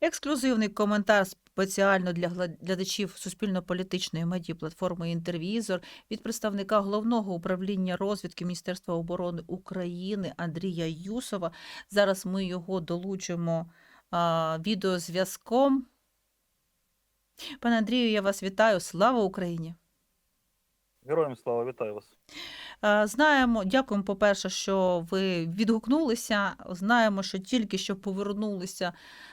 Ексклюзивний коментар спеціально для глядачів суспільно-політичної медіаплатформи «Інтервізор» від представника Головного управління розвідки Міністерства оборони України Андрія Юсова. Зараз ми його долучимо а, відеозв'язком. Пане Андрію, я вас вітаю. Слава Україні! Героям слава, вітаю вас. Е, Знаємо, дякуємо, по-перше, що ви відгукнулися. Знаємо, що тільки що повернулися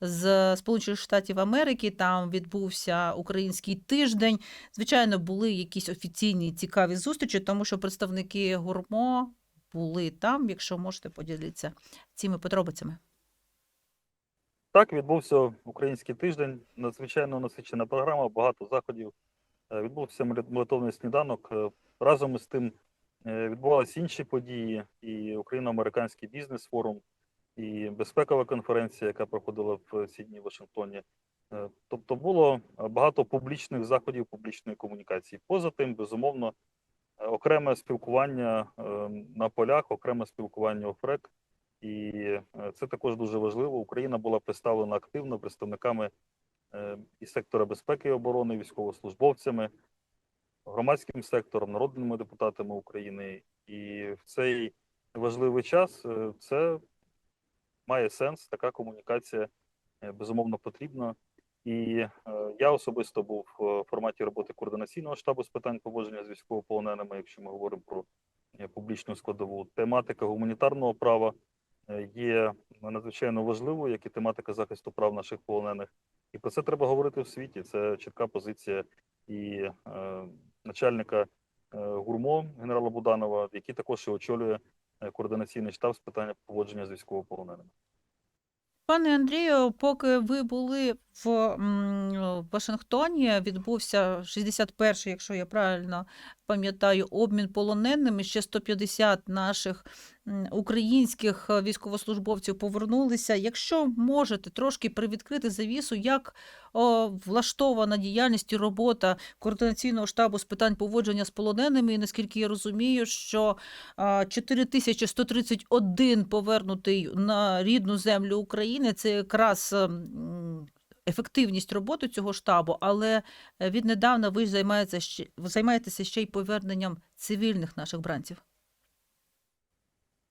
з Сполучених Штатів Америки. Там відбувся український тиждень. Звичайно, були якісь офіційні цікаві зустрічі, тому що представники гурмо були там. Якщо можете поділитися цими подробицями. Так, відбувся український тиждень. Надзвичайно насичена програма, багато заходів. Е, Відбувся молит- молитовний сніданок. Е, Разом із тим відбувалися інші події: і Україно-американський бізнес-форум, і безпекова конференція, яка проходила в ці Вашингтоні. Е, Тобто було е, багато публічних заходів, публічної комунікації. Поза тим, безумовно, е, окреме спілкування е, на полях, окреме спілкування офрек. І е, це також дуже важливо. Україна була представлена активно представниками е, і сектора безпеки і оборони, військовослужбовцями, громадським сектором, народними депутатами України. І в цей важливий час е, це має сенс. Така комунікація е, безумовно потрібна. І е, я особисто був в форматі роботи координаційного штабу з питань поводження з військовополоненими, якщо ми говоримо про публічну складову. Тематика гуманітарного права є надзвичайно важливою, як і тематика захисту прав наших полонених. І про це треба говорити в світі. Це чітка позиція і начальника е, гурмо генерала Буданова, який також і очолює е, координаційний штаб з питання поводження з військовополоненими. Пане Андрію, поки ви були в Вашингтоні, відбувся 61-й, якщо я правильно пам'ятаю, обмін полоненими. Ще 150 наших українських е, військовослужбовців повернулися. Якщо можете трошки привідкрити завісу, як о, влаштована діяльність і робота координаційного штабу з питань поводження з полоненими, і наскільки я розумію, що а, 4131 повернутий на рідну землю України це якраз ефективність роботи цього штабу, але е, віднедавна ви займаєтеся ще, займаєтеся ще й поверненням цивільних наших бранців.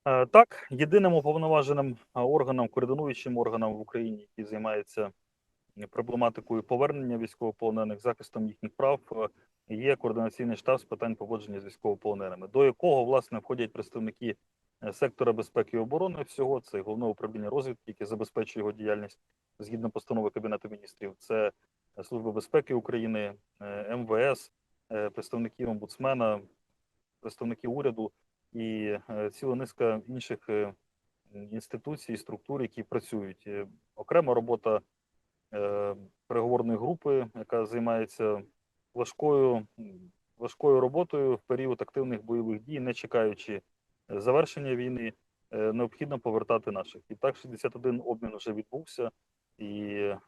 Е, Так, єдиним уповноваженим е, органом, координуючим органом в Україні, який займається проблематикою повернення військовополонених, захистом їхніх прав, є координаційний штаб з питань поводження з військовополоненими, до якого власне входять представники сектора безпеки і оборони. Всього це головне управління розвідки, яке забезпечує його діяльність згідно постанови Кабінету міністрів. Це е, Служба безпеки України, е, МВС, е, представники омбудсмена, представники уряду і ціла низка інших інституцій структур, які працюють. Окрема робота переговорної групи, яка займається важкою, важкою роботою в період активних бойових дій, не чекаючи завершення війни, е, необхідно повертати наших. І так 61 обмін вже відбувся, і е,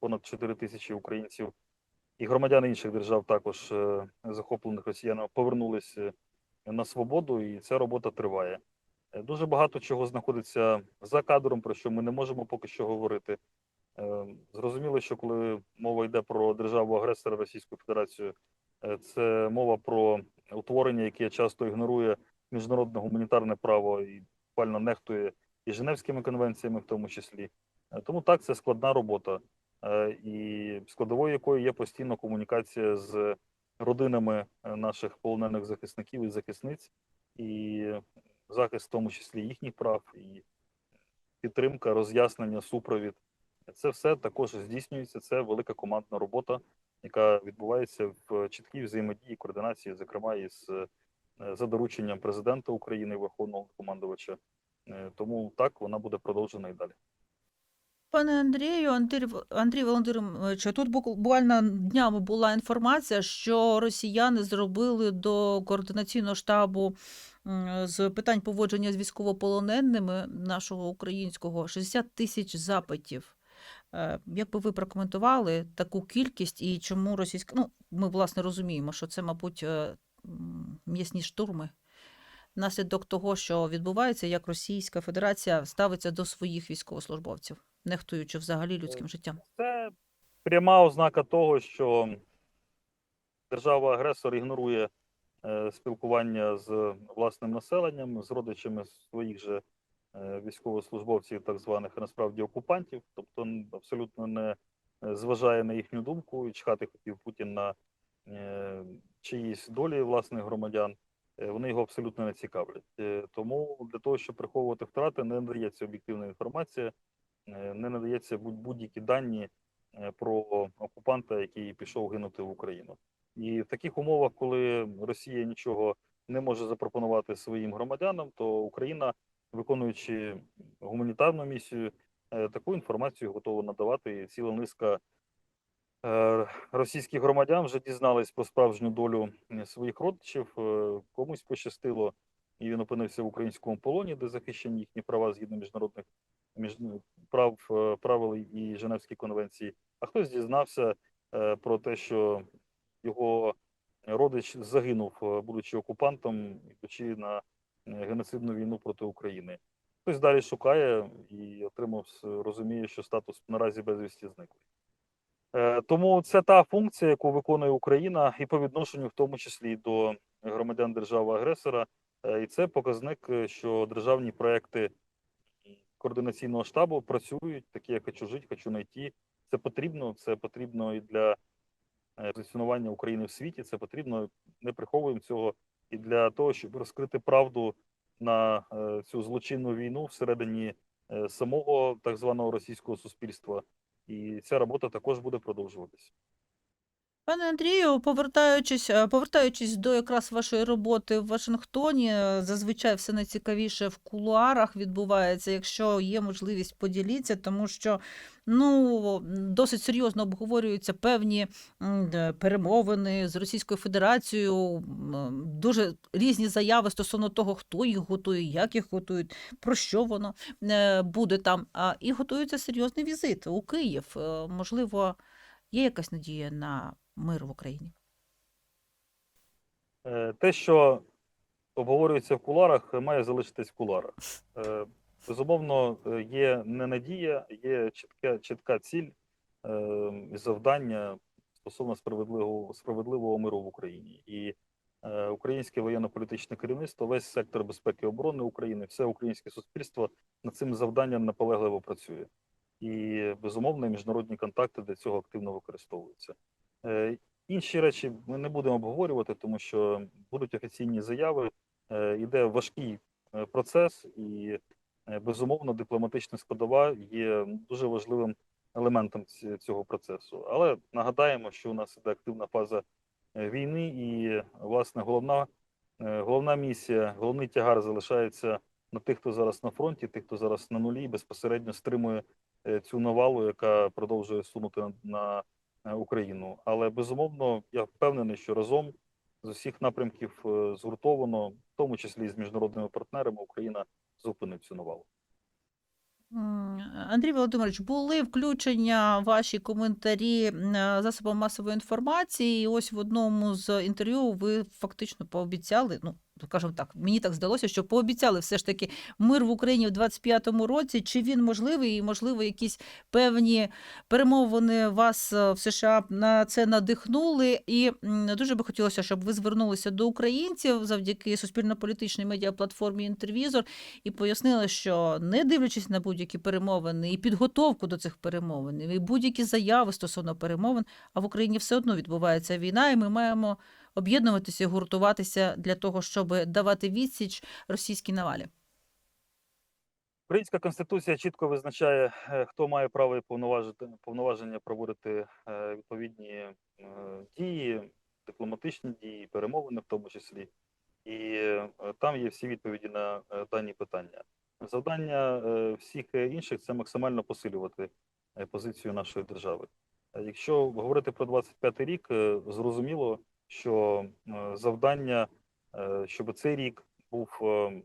понад 4 тисячі українців і громадян інших держав, також е, захоплених росіянами, повернулися на свободу, і ця робота триває. Дуже багато чого знаходиться за кадром, про що ми не можемо поки що говорити. Зрозуміло, що коли мова йде про державу агресора Російську Федерацію, це мова про утворення, яке часто ігнорує міжнародне гуманітарне право і буквально нехтує і Женевськими конвенціями, в тому числі. Е, Тому так, це складна робота, е, і складовою якої є постійна комунікація з родинами е, наших полонених захисників і захисниць, і захист, в тому числі їхніх прав, і підтримка, роз'яснення, супровід. Це все також здійснюється. Це велика командна робота, яка відбувається в чіткій взаємодії, координації, зокрема із за дорученням президента України, Верховного командувача. Е, Тому так вона буде продовжена і далі. Пане Андрію, Андрій, Андрій Володимирович, тут буквально днями була інформація, що росіяни зробили до координаційного штабу з питань поводження з військовополоненими нашого українського 60 тисяч запитів. Е, Як би ви прокоментували таку кількість і чому російська... Ну, ми, власне, розуміємо, що це, мабуть, е, м'ясні штурми, наслідок того, що відбувається, як Російська Федерація ставиться до своїх військовослужбовців. нехтуючи взагалі людським життям? Це пряма ознака того, що держава-агресор ігнорує е, спілкування з власним населенням, з родичами своїх же е, військовослужбовців, так званих насправді окупантів, тобто абсолютно не е, зважає на їхню думку і чхати хотів Путін на е, чиїсь долі власних громадян. е, Вони його абсолютно не цікавлять. Е, Тому для того, щоб приховувати втрати, не надається об'єктивна інформація, е, не надається будь- будь-які дані е, про окупанта, який пішов гинути в Україну. І в таких умовах, коли Росія нічого не може запропонувати своїм громадянам, то Україна, виконуючи гуманітарну місію, е, таку інформацію готова надавати. Ціла низка е, російських громадян вже дізнались про справжню долю е, своїх родичів. Е, Комусь пощастило, і він опинився в українському полоні, де захищені їхні права згідно міжнародних між прав е, правил і Женевської конвенції. А хтось дізнався е, про те, що його родич загинув, е, будучи окупантом, ідучи на е, геноцидну війну проти України. Хтось далі шукає і отримав розуміє, що статус наразі безвісті зниклий. Е, Тому це та функція, яку виконує Україна, і по відношенню, в тому числі до громадян держави-агресора. Е, І це показник, е, що державні проекти координаційного штабу працюють, такі як «Хочу жити», «Хочу знайти». Це потрібно, це потрібно і для позиціонування України в світі. Це потрібно, не приховуємо цього, і для того, щоб розкрити правду на цю злочинну війну всередині самого так званого російського суспільства. І ця робота також буде продовжуватися. Пане Андрію, повертаючись, е, повертаючись до якраз вашої роботи в Вашингтоні, е, зазвичай все найцікавіше в кулуарах відбувається. Якщо є можливість, поділіться, тому що ну досить серйозно обговорюються певні м, перемовини з Російською Федерацією, дуже різні заяви стосовно того, хто їх готує, як їх готують, про що воно е, буде там. І готується серйозний візит у Київ. Е, Можливо, є якась надія на мир в Україні? Е, Те, що обговорюється в куларах, має залишитись в куларах. Е, Безумовно, є не надія, є чітка, чітка ціль е, і завдання стосовно справедливого, справедливого миру в Україні. І українське воєнно-політичне керівництво, весь сектор безпеки і оборони України, все українське суспільство над цим завданням наполегливо працює. І безумовно, міжнародні контакти для цього активно використовуються. Е, Інші речі ми не будемо обговорювати, тому що будуть офіційні заяви. Е, Іде важкий е, процес, і безумовно дипломатична складова є дуже важливим елементом цього процесу. Але нагадаємо, що у нас іде активна фаза війни, і власне головна, головна місія, головний тягар залишається на тих, хто зараз на фронті, тих, хто зараз на нулі, безпосередньо стримує цю навалу, яка продовжує сунути на, Україну. Але безумовно, я впевнений, що разом з усіх напрямків е, згуртовано, в тому числі з міжнародними партнерами, Україна зупинить цю навалу. Андрій Володимирович, були включення ваші коментарі е, засобам масової інформації, і ось в одному з інтерв'ю ви фактично пообіцяли, ну, скажімо так, мені так здалося, що пообіцяли все ж таки мир в Україні в 25-му році. Чи він можливий, і, можливо, якісь певні перемовини вас е, в США на це надихнули? І дуже би хотілося, щоб ви звернулися до українців завдяки суспільно-політичній медіаплатформі «Інтервізор», і пояснили, що не дивлячись на будь-які перемовини і підготовку до цих перемовин, і будь-які заяви стосовно перемовин, а в Україні все одно відбувається війна, і ми маємо об'єднуватися гуртуватися для того, щоб давати відсіч російській навалі. Українська конституція чітко визначає, е, хто має право і повноважити- повноваження проводити е, відповідні е, дії, дипломатичні дії, перемовини в тому числі. І там є всі відповіді на дані питання. Завдання всіх інших це максимально посилювати позицію нашої держави. Якщо говорити про 25 рік, зрозуміло, що е, завдання, е, щоб цей рік був е,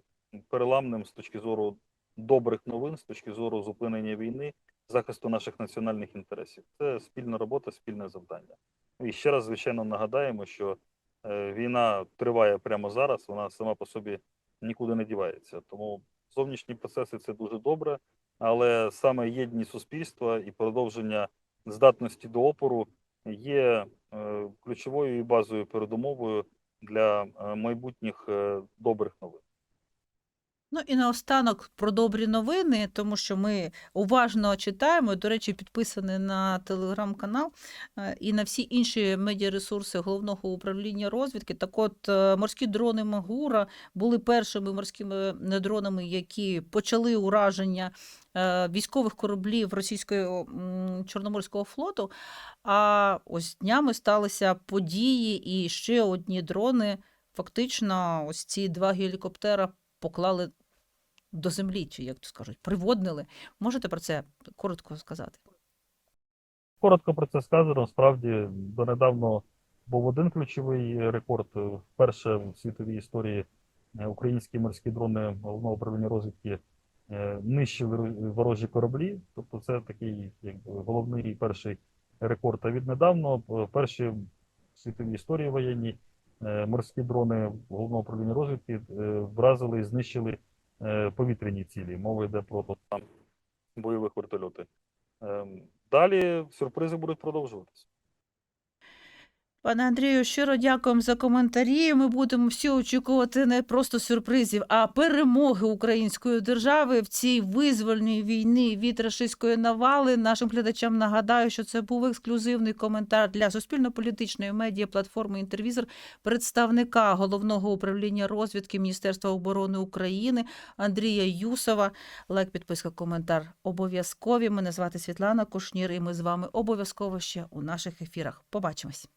переламним з точки зору добрих новин, з точки зору зупинення війни, захисту наших національних інтересів. Це спільна робота, спільне завдання. І ще раз, звичайно, нагадаємо, що війна триває прямо зараз, вона сама по собі нікуди не дівається. Тому зовнішні процеси це дуже добре. але саме єдність суспільства і продовження здатності до опору є е, ключовою і базовою передумовою для е, майбутніх е, добрих новин. Ну і наостанок про добрі новини, тому що ми уважно читаємо. До речі, підписані на телеграм-канал е, і на всі інші медіаресурси головного управління розвідки. Так, от е, морські дрони Магура були першими морськими е, дронами, які почали ураження військових кораблів російського чорноморського флоту. А ось днями сталися події, і ще одні дрони. Фактично, ось ці два гелікоптера поклали до землі, чи як то скажуть, приводнили. Можете про це коротко сказати? Коротко про це сказано. Справді донедавно був один ключовий рекорд. Вперше в світовій історії е, українські морські дрони головного управління розвідки е, нищили ворожі кораблі. Тобто, це такий якби головний і перший рекорд. А віднедавно е, перші в світовій історії воєнній е, морські дрони головного управління розвідки вразили і знищили повітряні цілі. Мова йде про там бойових вертольоти. Ем, Далі сюрпризи будуть продовжуватися. Пане Андрію, щиро дякуємо за коментарі. Ми будемо всі очікувати не просто сюрпризів, а перемоги української держави в цій визвольній війні від рашистської навали. Нашим глядачам нагадаю, що це був ексклюзивний коментар для суспільно-політичної медіа платформи Інтервізор представника головного управління розвідки Міністерства оборони України Андрія Юсова. Лайк, підписка, коментар обов'язкові. Мене звати Світлана Кушнір, і ми з вами обов'язково ще у наших ефірах. Побачимось.